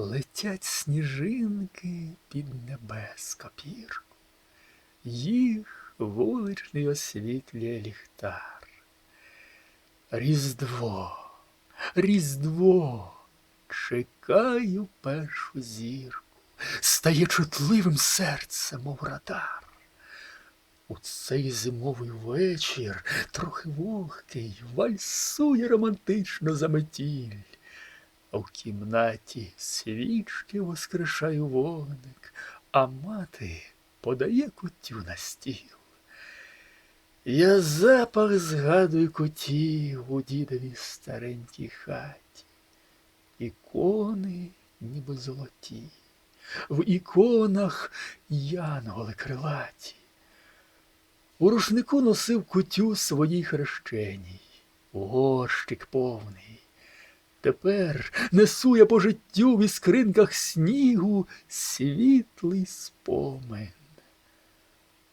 Летять сніжинки під небес копірку, їх вуличний освітлює ліхтар. Різдво, Різдво, чекаю першу зірку, стає чутливим серце, мов радар. У цей зимовий вечір, трохи вогкий, вальсує романтично заметіль. В кімнаті свічки воскрешає вогник, а мати подає кутю на стіл. Я запах згадую кутів у дідовій старенькій хаті. Ікони ніби золоті, в іконах янголи крилаті. У рушнику носив кутю своїй хрещеній, горщик повний. Тепер несу я по життю в іскринках снігу світлий спомин.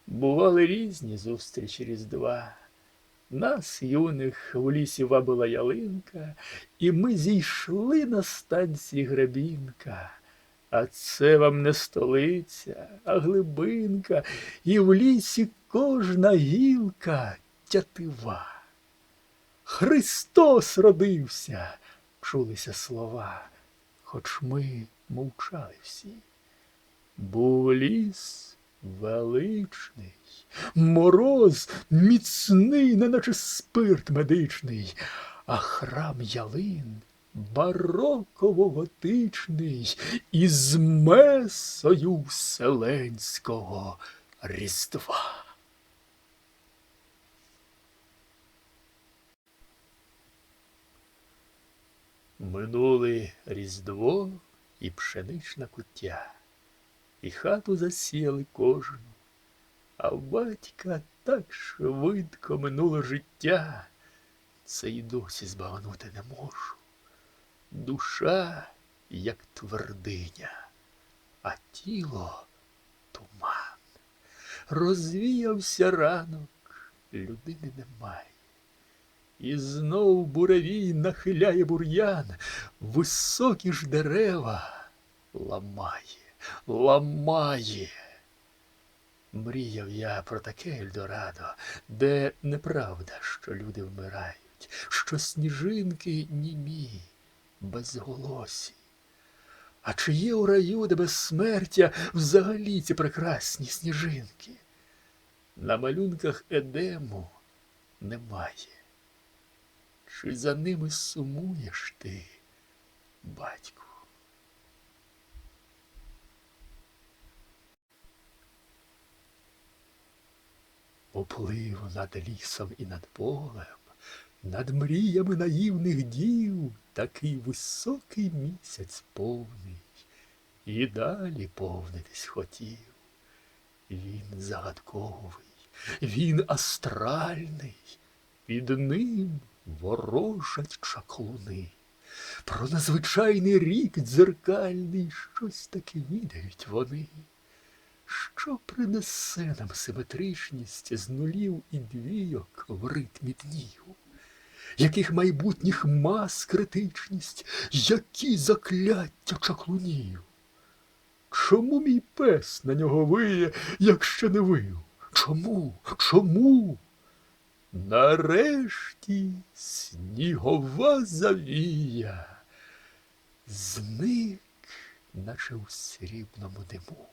Бували різні зустрічі Різдва. Нас, юних, в лісі вабила ялинка, і ми зійшли на станції гребінка. А це вам не столиця, а глибинка, і в лісі кожна гілка тятива. Христос родився, чулися слова, хоч ми мовчали всі. Був ліс величний, мороз міцний, неначе спирт медичний, а храм ялин бароково-готичний із месою вселенського різдва. Минули Різдво і пшенична куття, і хату засіяли кожну, а в батька так швидко минуло життя, це й досі збагнути не можу. Душа, як твердиня, а тіло туман. Розвіявся ранок, людини немає. І знов буревій нахиляє бур'ян, високі ж дерева ламає, ламає. Мріяв я про таке Ельдорадо, де неправда, що люди вмирають, що сніжинки німі, безголосі. А чи є у раю, де безсмертя взагалі ці прекрасні сніжинки? На малюнках Едему немає. Чи за ними сумуєш ти, батьку? Поплив над лісом і над полем, над мріями наївних дів такий високий місяць повний, і далі повнитись хотів. Він загадковий, він астральний, під ним ворожать чаклуни. Про незвичайний рік дзеркальний щось таке відають вони. Що принесе нам симетричність з нулів і двійок в ритмі днів? Яких майбутніх мас критичність, які закляття чаклунів? Чому мій пес на нього виє, як ще не вив? Чому? Чому? Нарешті снігова завія зник, наче у срібному диму,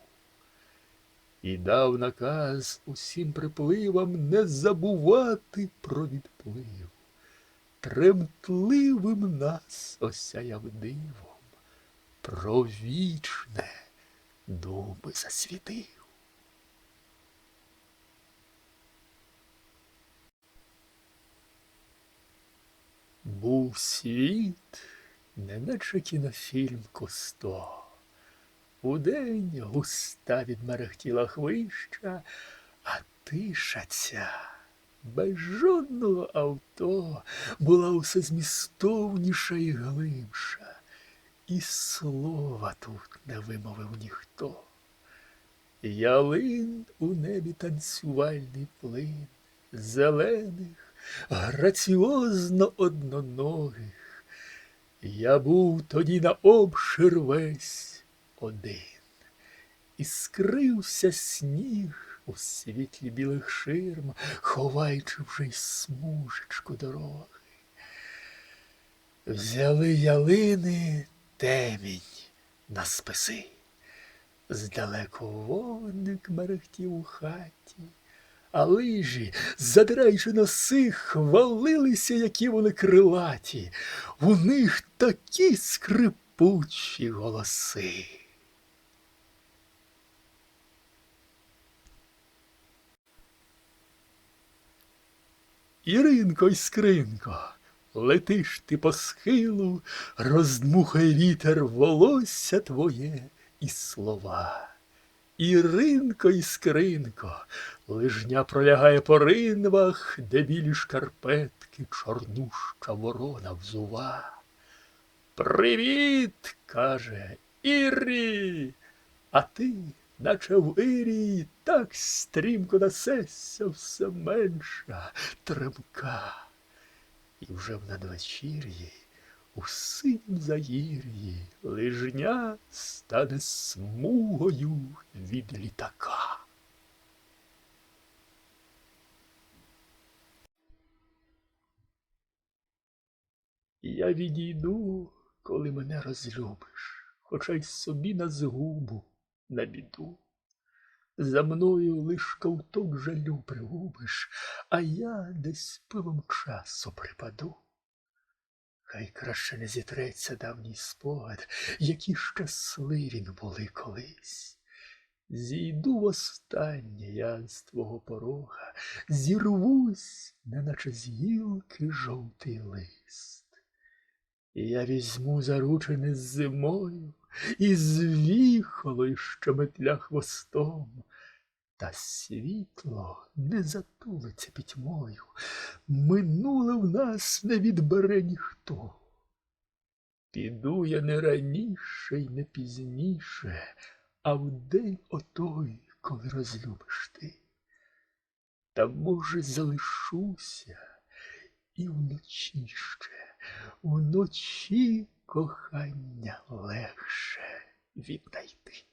і дав наказ усім припливам не забувати про відплив. Тремтливим нас осяяв дивом, про вічне думи засвітив. Був світ, неначе кінофільм Кусто. Удень густа відмерехтіла хвища, а тиша ця, без жодного авто, була усе змістовніша і глибша, і слова тут не вимовив ніхто. Ялин у небі танцювальний плин, зелених, граціозно одноногих, Я був тоді на обшир весь один, і скрився сніг у світлі білих ширм, ховаючи вже й смужечку дороги. Взяли ялини темінь на списи. Здалеку вогник мерехтів у хаті, а лижі, задираючи носи, хвалилися, які вони крилаті. У них такі скрипучі голоси. Іринко й скринко, летиш ти по схилу, роздмухай вітер волосся твоє і слова. Іринко й скринко, лижня пролягає по ринвах, де білі шкарпетки чорнуща ворона взува. Привіт, каже Ірі, а ти, наче в Ірії, так стрімко несешся все менша тремка. І вже в надвечір'ї у синім заїр'ї лижня стане смугою від літака. Я відійду, коли мене розлюбиш, хоча й собі на згубу, на біду. За мною лиш ковток жалю пригубиш, а я десь пилом часу припаду. Хай краще не зітреться давній спогад, які щасливі ми були колись. Зійду востаннє я з твого порога, зірвусь, неначе з гілки жовтий лист. І я візьму заручене з зимою, і з віхолою, що метля хвостом, та світло не затулиться пітьмою, минуле в нас не відбере ніхто. Піду я не раніше й не пізніше, а в день отой, коли розлюбиш ти. Та, може, залишуся і вночі ще, вночі кохання легше віднайти.